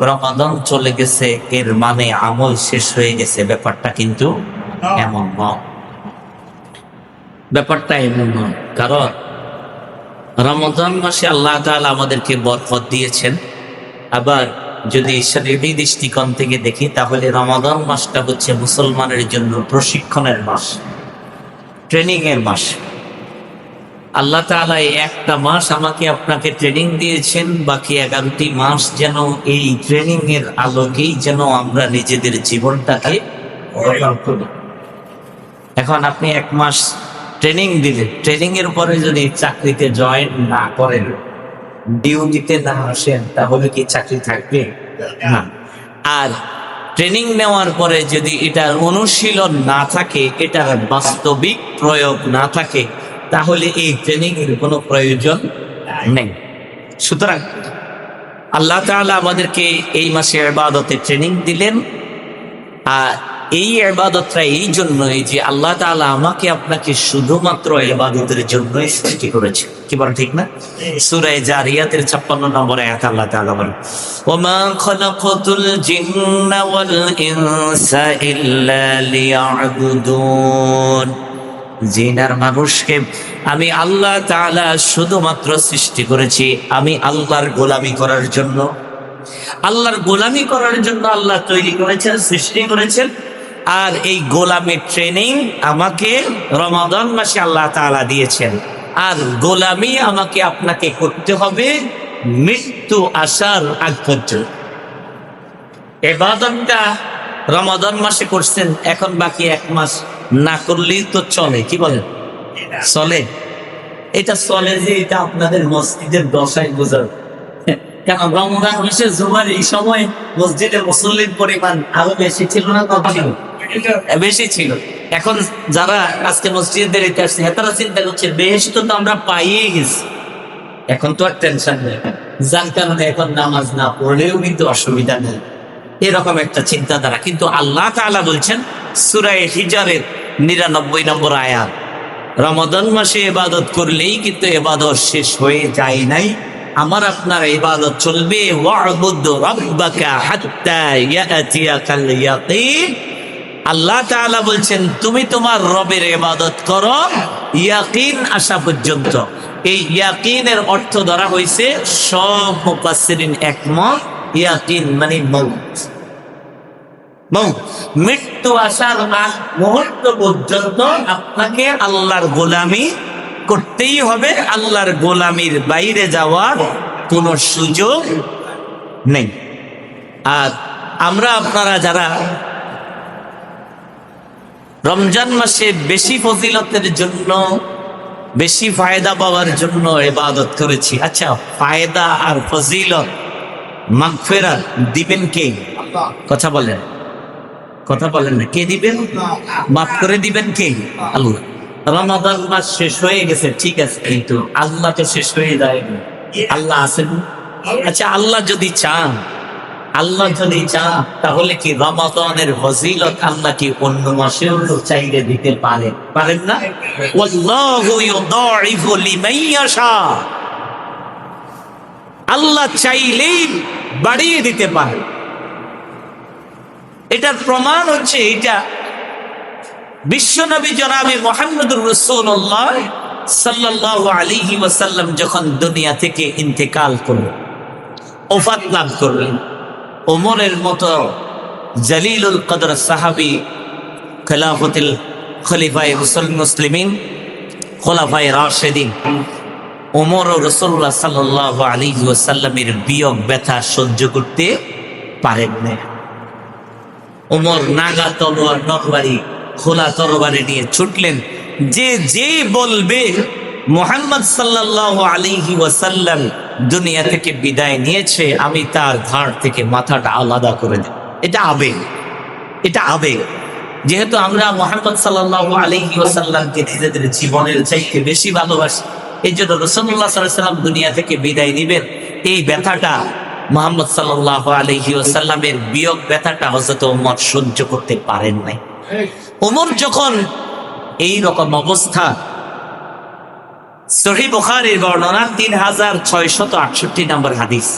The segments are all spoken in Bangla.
রমাদান চলে গেছে এর মানে আমল শেষ হয়ে গেছে। ব্যাপারটা কিন্তু এমন নয় ব্যাপারটা এমন নয় কারণ রমজান মাসে আল্লাহ তাআলা আমাদেরকে বরকত দিয়েছেন। আবার যদি শরীরী দৃষ্টিকোণ থেকে দেখি তাহলে রমাদান মাসটা হচ্ছে মুসলমানের জন্য প্রশিক্ষণের মাস ট্রেনিং এর মাস। আল্লাহ এই একটা মাস আমাকে আপনাকে ট্রেনিং দিয়েছেন, বাকি এগারোটি মাস যেন এই ট্রেনিং এর আলোকেই যেন আমরা নিজেদের জীবনটাকে তুলি। এখন আপনি এক মাস ট্রেনিং দিলেন ট্রেনিং এর পরে যদি চাকরিতে জয়েন না করেন ডিউটিতে না আসেন, তাহলে কি চাকরি থাকবে আর ট্রেনিং নেওয়ার পরে যদি এটার অনুশীলন না থাকে, এটার বাস্তবিক প্রয়োগ না থাকে তাহলে এই ট্রেনিং এর কোনো প্রয়োজন নেই। সুতরাং আল্লাহ তাআলা আমাদেরকে এই মাসে ইবাদতে ট্রেনিং দিলেন। আর এই ইবাদতটা এই জন্যই যে আল্লাহ তাআলা আমাকে আপনাকে শুধুমাত্র ইবাদতের জন্যই সৃষ্টি করেছে। কি বলেন ঠিক না? সূরা জারিয়াতের 56 নম্বর এক আল্লাহ তাআলা বলেন, ওমা খালাকাতুল জিন্না ওয়াল ইনসা ইল্লা লিয়াবুদুন। জিনার মানুষকে আমি আল্লাহ তাআলা শুধুমাত্র সৃষ্টি করেছি, আমি আল্লাহর গোলামি করার জন্য। আল্লাহর গোলামি করার জন্য আল্লাহ তৈরি করেছেন, সৃষ্টি করেছেন। আর এই গোলামের ট্রেনিং আমাকে রমাদন মাসে আল্লাহ তাআলা দিয়েছেন। আর গোলামি আমাকে আপনাকে করতে হবে মৃত্যু আসার আগ পর্যন্ত। রমাদান মাসে করছেন, এখন বাকি এক মাস। না করলেই তো চলে, কি বলেন? চলে? এটা চলে যে এটা আপনাদের মসজিদের দশায় বোঝার মাসে জুমার এই সময় মসজিদে মুসল্লির পরিমাণ আরও বেশি ছিল না বেশি ছিল। এখন যারা আজকে তারা চিন্তা করছে বেশ তো আমরা পাইয়ে গেছি। এখন তো আর টেনশন নেই। যার কারণে এখন নামাজ না পড়লেও কিন্তু অসুবিধা নেই। এরকম একটা চিন্তাধারা। কিন্তু আল্লাহ তাআলা বলছেন সুরায় হিজারের নিরানব্বই নম্বর আয়াত। রমাদান মাসে এবাদত করলেই কিন্তু এবাদত শেষ হয়ে যায় নাই। আমার আপনার ইবাদত চলবে। আল্লাহ বলছেন, তুমি তোমার রবের ইবাদত করো ইয়াকিন আসা পর্যন্ত। এই ইয়াকিনের অর্থ ধরা হয়েছে, সব মুফাসসিরিন একমত। ইয়াকিন মানে মৌত মৃত্যু আসার মুহূর্ত পর্যন্ত আপনাকে আল্লাহর গোলামি করতেই হবে। আল্লাহর গোলামির বাইরে যাওয়ার কোনো সুযোগ নেই। আর আমরা আপনারা যারা রমজান মাসে বেশি ফজিলতের জন্য বেশি ফায়দা পাওয়ার জন্য এবাদত করেছি আচ্ছা ফায়দা আর ফজিলত মাগফিরাত দিবেন কে? কথা বলেন। কথা বলেন না। কে দিবেন? মাফ করে দিবেন কে? আল্লাহ। রমাদান মাস শেষ হয়ে গেছে, ঠিক আছে, কিন্তু আল্লাহ তো শেষ হয়ে যায়। আল্লাহ আছেন? আচ্ছা আল্লাহ যদি চান, আল্লাহ যদি চান, তাহলে কি রমাদানের ফজিলত আল্লাহ কি অন্য মাসেও চাইলে দিতে পারেন পারেন না? ওয়াল্লাহু ইউদাইফু লিমান ইয়াশা। আল্লাহ চাইলেই বাড়িয়ে দিতে পারে। এটার প্রমাণ হচ্ছে এটা বিশ্বনবী জনাবে মোহাম্মদুর রসুল্লাহ সাল্লাহ আলিহি ওয়াসাল্লাম যখন দুনিয়া থেকে ইন্তেকাল করলেন, ওফাত লাভ করলেন, ওমরের মতো জালিলুল কদর সাহাবি খেলাফতিল খলিফায় মুসল মুসলিমিন খোলাফাই রাশেদিন, ওমর ও রসুল্লাহ সাল্লাহ আলী ওয়াসাল্লামের বিয়োগ ব্যথা সহ্য করতে পারেন না ওমর নাগা, তলোয়ার নরবারি খোলা তরবারি নিয়ে ছুটলেন। যে যে বলবে, মোহাম্মদ সাল্লাহ আলিহি ওয়াসাল্লাম দুনিয়া থেকে বিদায় নিয়েছে, আমি তার ঘাড় থেকে মাথাটা আলাদা করে দেব। এটা আবেগ। এটা আবেগ। যেহেতু আমরা মোহাম্মদ সাল্লাহ আলিহি ওয়াসাল্লামকে নিজেদের জীবনের চাইতে বেশি ভালোবাসি এই জন্য রসুল্লাহ সাল্লাম দুনিয়া থেকে বিদায় নিবেন। এই ব্যথাটা মোহাম্মদ সাল্লাহ আলহি ওসাল্লামের বিয়োগ ব্যথাটা হজরত ওমর সহ্য করতে পারেন নাই। ওমর যখন এই রকম অবস্থা সহি বুখারীর বর্ণনা তিন হাজার ছয়শত আটষট্টি নম্বর হাদিস।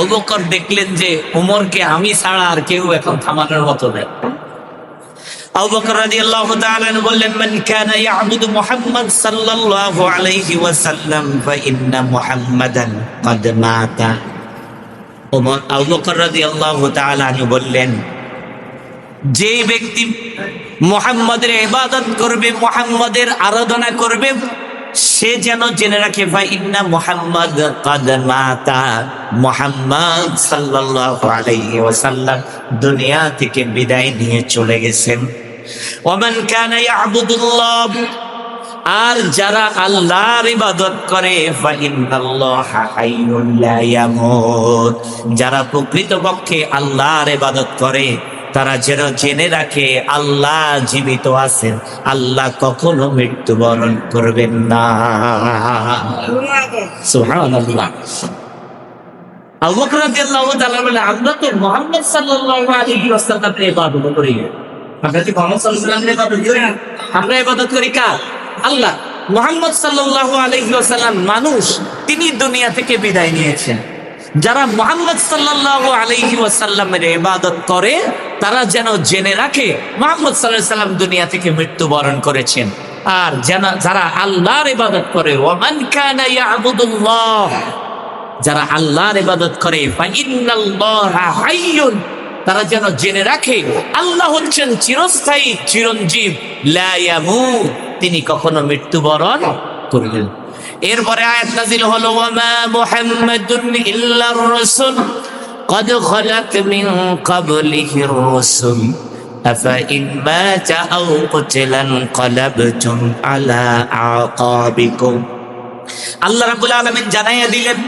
অবকর দেখলেন যে উমরকে আমি ছাড়া আর কেউ এখন থামানোর মতো নেই। আবু বকর রাদিয়াল্লাহু বললেন ওমর আবু বকর রাদিয়াল্লাহু তাআলা আনহু বললেন, যে ব্যক্তি মুহাম্মাদের ইবাদত করবে, মুহাম্মাদের আরাধনা করবে, সে যেন জেনে রাখে ভাই ইন্না মুহাম্মদ মাতা মুহাম্মদ সাল্লাল্লাহু আলাইহি দুনিয়া থেকে বিদায় নিয়ে চলে গেছেন। ওমান কানা ইয়াবুদুল্লাহ আর যারা আল্লাহর ইবাদত করে হাইয়ুল লা ইয়ামুত। আল্লাহর ইবাদত করে, তারা যেন জেনে রাখে, আল্লাহ জীবিত আছেন। আল্লাহ কখনো মৃত্যুবরণ করবেন না। আমরা তো মুহাম্মদ সাল্লাল্লাহু আলাইহি ইবাদত করি। আমরা কি মোহাম্মদ সাল্লাল্লাহু আলাইহি ওয়াসাল্লামের ইবাদত করি? আমরা ইবাদত করি কার? আল্লাহ মুহাম্মদ সাল্লাল্লাহু আলাইহি ওয়াসাল্লাম মানুষ, তিনি দুনিয়া থেকে বিদায় নিয়েছেন। যারা মোহাম্মদ আলাইহি ওয়াসাল্লামের ইবাদত করে, তারা যেন জেনে রাখে মোহাম্মদ আলাইহি সাল্লাম দুনিয়া থেকে মৃত্যুবরণ করেছেন। আর যেন, যারা আল্লাহর ইবাদত করে, ওয়ামান কানা যারা আল্লাহর ইবাদত করে তারা যেন জেনে রাখে, আল্লাহ হচ্ছেন চিরস্থায়ী, চিরঞ্জীব, লা ইয়ামুত। তিনি কখনো মৃত্যুবরণ করবেন এরপরে আয়াত নাজিল হলো ওয়ামা মুহাম্মাদুন ইল্লার রাসূল قد خلت من قبله الرسل أفإن مات أو قتل انقلبتم على أعقابكم আল্লাহ রাব্বুল আলামিন জানাইয়া দিলেন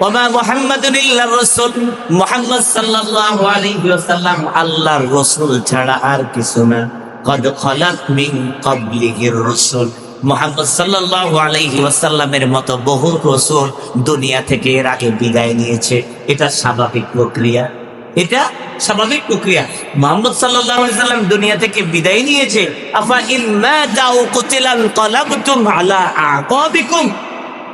ওমা মুহাম্মাদুন ইল্লার রাসূল মুহাম্মদ সাল্লাল্লাহু আলাইহি ওয়াসাল্লাম আল্লাহর রাসূল ছাড়া আর কিছু না কদ খলাত মিন ক্বাবলিহির রাসূল মুহাম্মদ সাল্লাল্লাহু আলাইহি ওয়াসাল্লামের মতো বহু রাসূল দুনিয়া থেকে এর আগে বিদায় নিয়েছে। এটা স্বাভাবিক প্রক্রিয়া। এটা স্বাভাবিক প্রক্রিয়া। মোহাম্মদ সাল্লাল্লাহু আলাইহি সাল্লাম দুনিয়া থেকে বিদায় নিয়েছে। আফা মাতা আও কুতিলান ক্বালাবতুম আলা আকাবিকুম।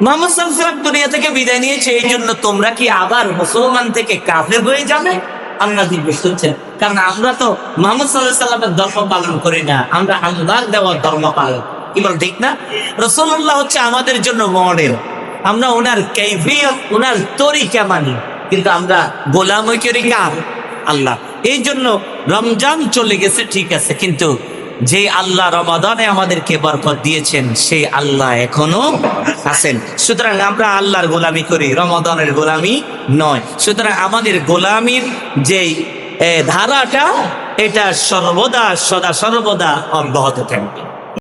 মোহাম্মদ সাল্লাল্লাহু আলাইহি দুনিয়া থেকে বিদায় নিয়েছে। এই জন্য তোমরা কি আবার মুসলমান থেকে কাফের হয়ে যাবে? আমরা জিজ্ঞেস শুনছেন। কারণ আমরা তো মোহাম্মদ সাল্লাহ সাল্লামের ধর্ম পালন করি না। আমরা আল্লাহ দেওয়ার ধর্ম পালন কি বল, ঠিক না? রসুল্লাহ হচ্ছে আমাদের জন্য মডেল আমরা ওনার কৈফিয়ত ওনার তরিকা মানি। কিন্তু আমরা গোলামই করি কার? আল্লাহ। এই জন্য রমজান চলে গেছে, ঠিক আছে। কিন্তু যে আল্লাহ রমাদানে আমাদেরকে বরকত দিয়েছেন সেই আল্লাহ এখনও আছেন। সুতরাং আমরা আল্লাহর গোলামি করি, রমাদানের গোলামি নয়। সুতরাং আমাদের গোলামির যেই ধারাটা, এটা সর্বদা, সদা সর্বদা অব্যাহত থাকবে।